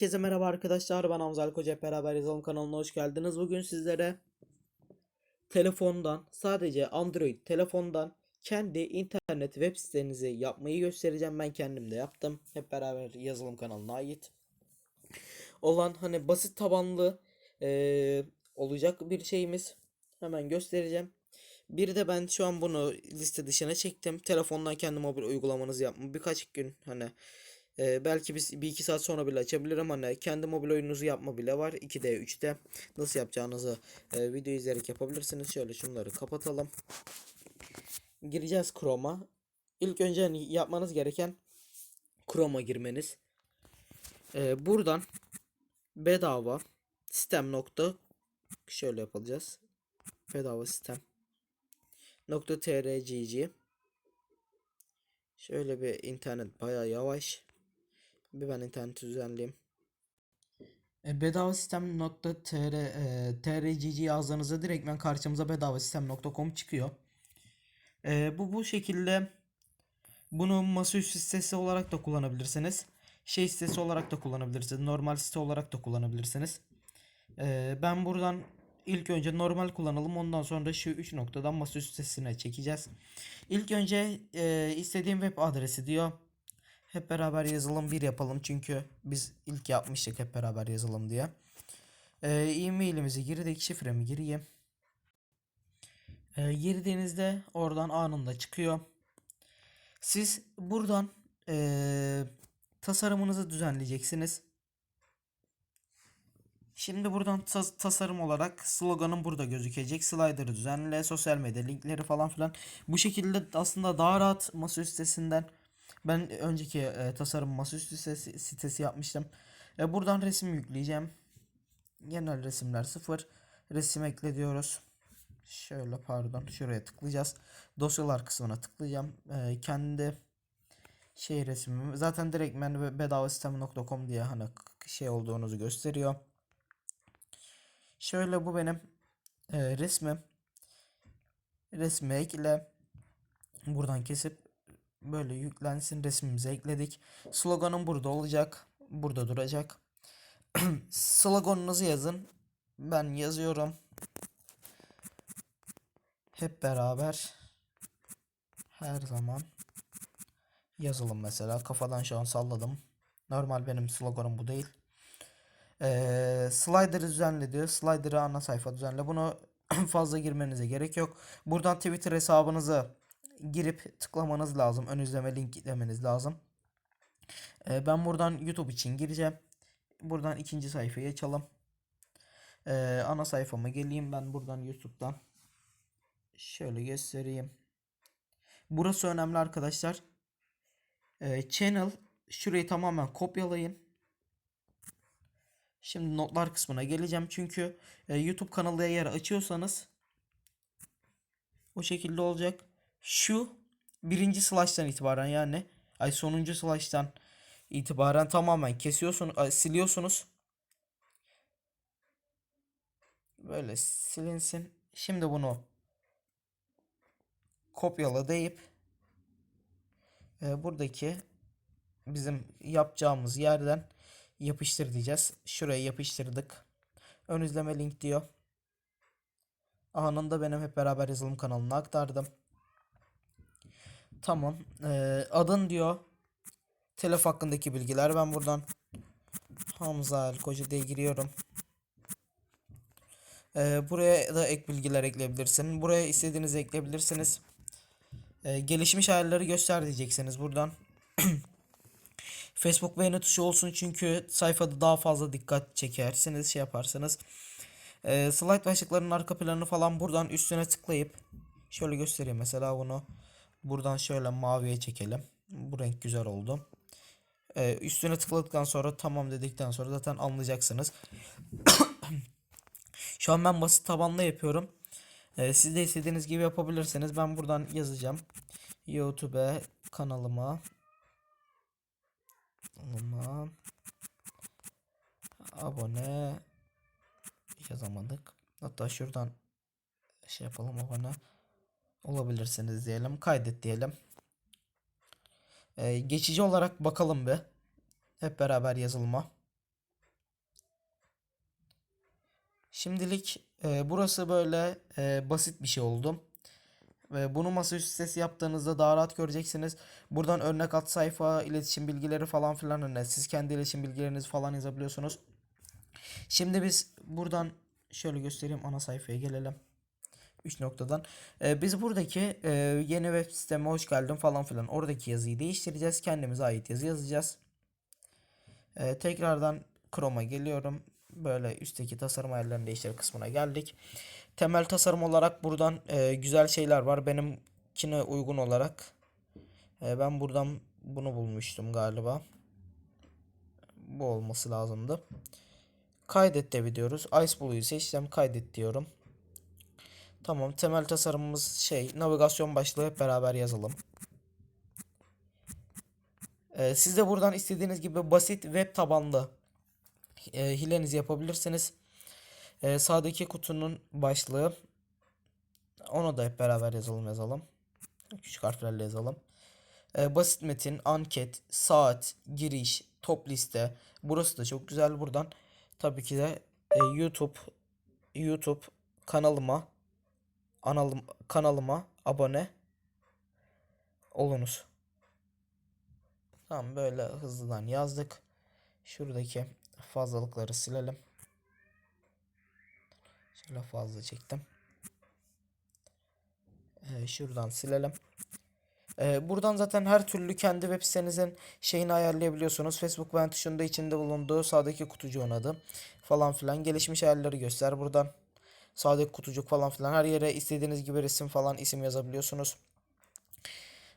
Herkese merhaba arkadaşlar. Ben Hamza Ali Koca hep beraber yazalım kanalına hoş geldiniz. Bugün sizlere telefondan sadece Android telefondan kendi internet web sitenizi yapmayı göstereceğim. Ben kendim de yaptım. Hep beraber yazılım kanalına ait. Olan hani basit tabanlı eee, olacak bir şeyimiz. Hemen göstereceğim. Bir de ben şu an bunu liste dışına çektim. Telefondan kendi mobil uygulamanızı yapma. Birkaç gün hani ee, belki biz bir iki saat sonra bile açabilirim hani kendi mobil oyununuzu yapma bile var. 2D 3D nasıl yapacağınızı e, video izleyerek yapabilirsiniz. Şöyle şunları kapatalım. Gireceğiz Chrome'a. İlk önce hani yapmanız gereken Chrome'a girmeniz. Ee, buradan bedava sistem nokta şöyle yapacağız. Bedava sistem nokta trgg Şöyle bir internet bayağı yavaş. Bir ben interneti düzenleyeyim. E, bedava sistem.tr e, trgg yazdığınızda direktmen karşımıza bedava sistem.com çıkıyor. E, bu bu şekilde bunu masaüstü sitesi olarak da kullanabilirsiniz. Şey sitesi olarak da kullanabilirsiniz. Normal site olarak da kullanabilirsiniz. E, ben buradan ilk önce normal kullanalım. Ondan sonra şu 3 noktadan masaüstü sitesine çekeceğiz. İlk önce e, istediğim web adresi diyor. Hep beraber yazılım bir yapalım çünkü biz ilk yapmıştık hep beraber yazılım diye. E, e-mailimizi girdik, şifremi gireyim. E, girdiğinizde oradan anında çıkıyor. Siz buradan e, tasarımınızı düzenleyeceksiniz. Şimdi buradan tas- tasarım olarak sloganım burada gözükecek. Slider'ı düzenle, sosyal medya linkleri falan filan. Bu şekilde aslında daha rahat masaüstü sitesinden ben önceki e, tasarım masaüstü sitesi, yapmıştım. E, buradan resim yükleyeceğim. Genel resimler sıfır. Resim ekle diyoruz. Şöyle pardon şuraya tıklayacağız. Dosyalar kısmına tıklayacağım. E, kendi şey resmimi zaten direkt ben bedava sistem.com diye hani şey olduğunuzu gösteriyor. Şöyle bu benim e, resmim. Resmi ekle. Buradan kesip böyle yüklensin resmimizi ekledik. Sloganım burada olacak. Burada duracak. Sloganınızı yazın. Ben yazıyorum. Hep beraber her zaman yazalım mesela. Kafadan şu an salladım. Normal benim sloganım bu değil. Ee, slider'ı düzenle diyor. Slider'ı ana sayfa düzenle. Bunu fazla girmenize gerek yok. Buradan Twitter hesabınızı girip tıklamanız lazım. Ön izleme link demeniz lazım. Ee, ben buradan YouTube için gireceğim. Buradan ikinci sayfayı açalım. Ee, ana sayfama geleyim. Ben buradan YouTube'dan şöyle göstereyim. Burası önemli arkadaşlar. Ee, channel şurayı tamamen kopyalayın. Şimdi notlar kısmına geleceğim çünkü e, YouTube kanalı eğer açıyorsanız o şekilde olacak. Şu birinci slash'tan itibaren yani ay sonuncu slash'tan itibaren tamamen kesiyorsunuz, siliyorsunuz. Böyle silinsin. Şimdi bunu kopyala deyip e, buradaki bizim yapacağımız yerden yapıştır diyeceğiz. Şuraya yapıştırdık. Ön izleme link diyor. Anında benim hep beraber yazılım kanalına aktardım. Tamam. Ee, adın diyor. Telef hakkındaki bilgiler. Ben buradan Hamza El Koca diye giriyorum. Ee, buraya da ek bilgiler ekleyebilirsin. Buraya istediğinizi ekleyebilirsiniz. Ee, gelişmiş ayarları göster diyeceksiniz buradan. Facebook beğeni tuşu olsun çünkü sayfada daha fazla dikkat çekersiniz şey yaparsanız. Ee, slide başlıklarının arka planını falan buradan üstüne tıklayıp şöyle göstereyim mesela bunu buradan şöyle maviye çekelim. Bu renk güzel oldu. Ee, üstüne tıkladıktan sonra tamam dedikten sonra zaten anlayacaksınız. Şu an ben basit tabanlı yapıyorum. Ee, siz de istediğiniz gibi yapabilirsiniz. Ben buradan yazacağım. YouTube kanalıma kanalıma abone yazamadık. Hatta şuradan şey yapalım abone olabilirsiniz diyelim. Kaydet diyelim. Ee, geçici olarak bakalım bir. Hep beraber yazılıma. Şimdilik e, burası böyle e, basit bir şey oldu. Ve bunu masaüstü sitesi yaptığınızda daha rahat göreceksiniz. Buradan örnek at sayfa, iletişim bilgileri falan filan öne. Siz kendi iletişim bilgilerinizi falan yazabiliyorsunuz. Şimdi biz buradan şöyle göstereyim ana sayfaya gelelim. 3 noktadan. Ee, biz buradaki e, yeni web siteme hoş geldin falan filan. Oradaki yazıyı değiştireceğiz. Kendimize ait yazı yazacağız. Ee, tekrardan Chrome'a geliyorum. Böyle üstteki tasarım ayarlarını değiştir kısmına geldik. Temel tasarım olarak buradan e, güzel şeyler var. Benimkine uygun olarak. e, ben buradan bunu bulmuştum galiba. Bu olması lazımdı. Kaydet de diyoruz. Ice Blue'yu seçtim. Kaydet diyorum. Tamam. Temel tasarımımız şey navigasyon başlığı hep beraber yazalım. Ee, siz de buradan istediğiniz gibi basit web tabanlı e, hilenizi yapabilirsiniz. Ee, sağdaki kutunun başlığı onu da hep beraber yazalım yazalım. Küçük harflerle yazalım. Ee, basit metin, anket, saat, giriş, top liste. Burası da çok güzel. Buradan tabii ki de e, YouTube YouTube kanalıma analım, kanalıma abone olunuz. Tamam böyle hızlıdan yazdık. Şuradaki fazlalıkları silelim. Şöyle fazla çektim. Ee, şuradan silelim. Ee, buradan zaten her türlü kendi web sitenizin şeyini ayarlayabiliyorsunuz. Facebook ben tuşunda içinde bulunduğu sağdaki kutucuğun adı falan filan gelişmiş ayarları göster. Buradan sağdaki kutucuk falan filan her yere istediğiniz gibi resim falan isim yazabiliyorsunuz.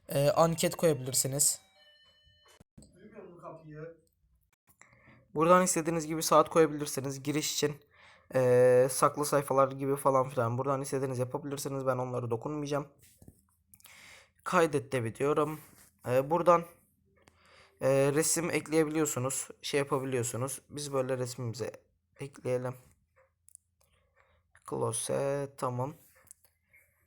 Ee, anket koyabilirsiniz. Buradan istediğiniz gibi saat koyabilirsiniz. Giriş için eee, saklı sayfalar gibi falan filan. Buradan istediğiniz yapabilirsiniz. Ben onları dokunmayacağım. Kaydet de diyorum. Eee, buradan eee, resim ekleyebiliyorsunuz. Şey yapabiliyorsunuz. Biz böyle resmimize ekleyelim. Close tamam.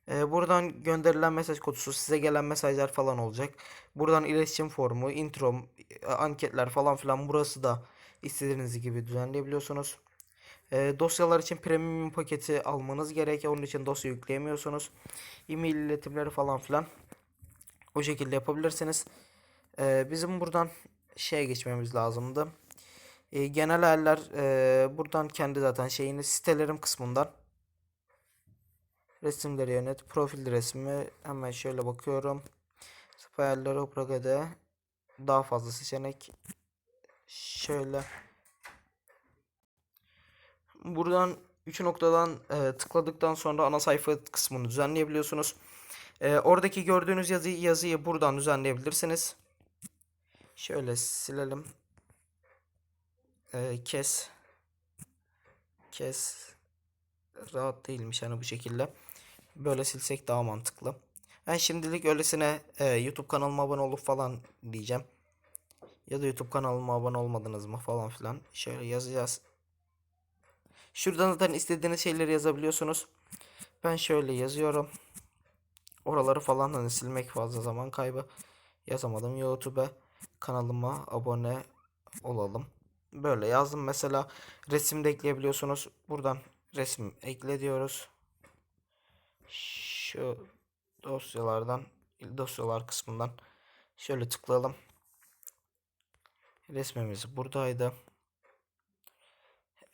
Eee, buradan gönderilen mesaj kutusu size gelen mesajlar falan olacak. Buradan iletişim formu, intro, e, anketler falan filan burası da istediğiniz gibi düzenleyebiliyorsunuz. Eee, dosyalar için premium paketi almanız gerek. Onun için dosya yükleyemiyorsunuz. E-mail iletimleri falan filan o şekilde yapabilirsiniz. Eee, bizim buradan şeye geçmemiz lazımdı. Eee, genel ayarlar eee, buradan kendi zaten şeyini sitelerim kısmından Resimleri yönet. Profil resmi. Hemen şöyle bakıyorum. Ayarları Opraga'da daha fazla seçenek. Şöyle. Buradan 3 noktadan e, tıkladıktan sonra ana sayfa kısmını düzenleyebiliyorsunuz. E, oradaki gördüğünüz yazıyı, yazıyı buradan düzenleyebilirsiniz. Şöyle silelim. E, kes. Kes. Rahat değilmiş hani bu şekilde. Böyle silsek daha mantıklı. Ben şimdilik öylesine e, YouTube kanalıma abone olup falan diyeceğim. Ya da YouTube kanalıma abone olmadınız mı falan filan. Şöyle yazacağız. Şuradan zaten istediğiniz şeyleri yazabiliyorsunuz. Ben şöyle yazıyorum. Oraları falan hani silmek fazla zaman kaybı. Yazamadım. YouTube'a kanalıma abone olalım. Böyle yazdım mesela resim de ekleyebiliyorsunuz. Buradan resim ekle diyoruz. Şu dosyalardan dosyalar kısmından şöyle tıklayalım. Resmimiz buradaydı.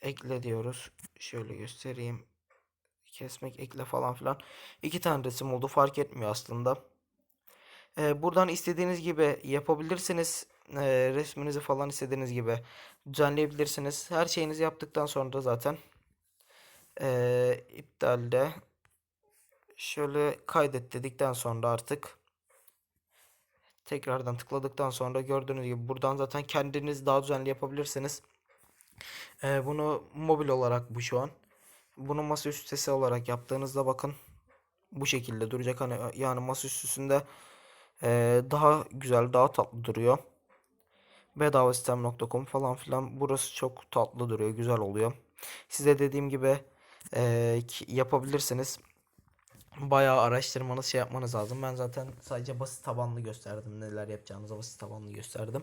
Ekle diyoruz. Şöyle göstereyim. Kesmek, ekle falan filan. İki tane resim oldu. Fark etmiyor aslında. Ee, buradan istediğiniz gibi yapabilirsiniz. Ee, resminizi falan istediğiniz gibi düzenleyebilirsiniz. Her şeyinizi yaptıktan sonra zaten ee, iptalde şöyle kaydet dedikten sonra artık tekrardan tıkladıktan sonra gördüğünüz gibi buradan zaten kendiniz daha düzenli yapabilirsiniz. Ee, bunu mobil olarak bu şu an. Bunu masaüstü sitesi olarak yaptığınızda bakın bu şekilde duracak. Hani yani masaüstüsünde ee, daha güzel, daha tatlı duruyor. Bedavasistem.com falan filan burası çok tatlı duruyor, güzel oluyor. Size dediğim gibi ki- yapabilirsiniz. Bayağı araştırmanız şey yapmanız lazım. Ben zaten sadece basit tabanlı gösterdim. Neler yapacağınızı basit tabanlı gösterdim.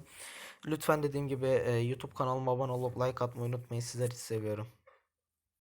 Lütfen dediğim gibi e, YouTube kanalıma abone olup like atmayı unutmayın. Sizleri seviyorum.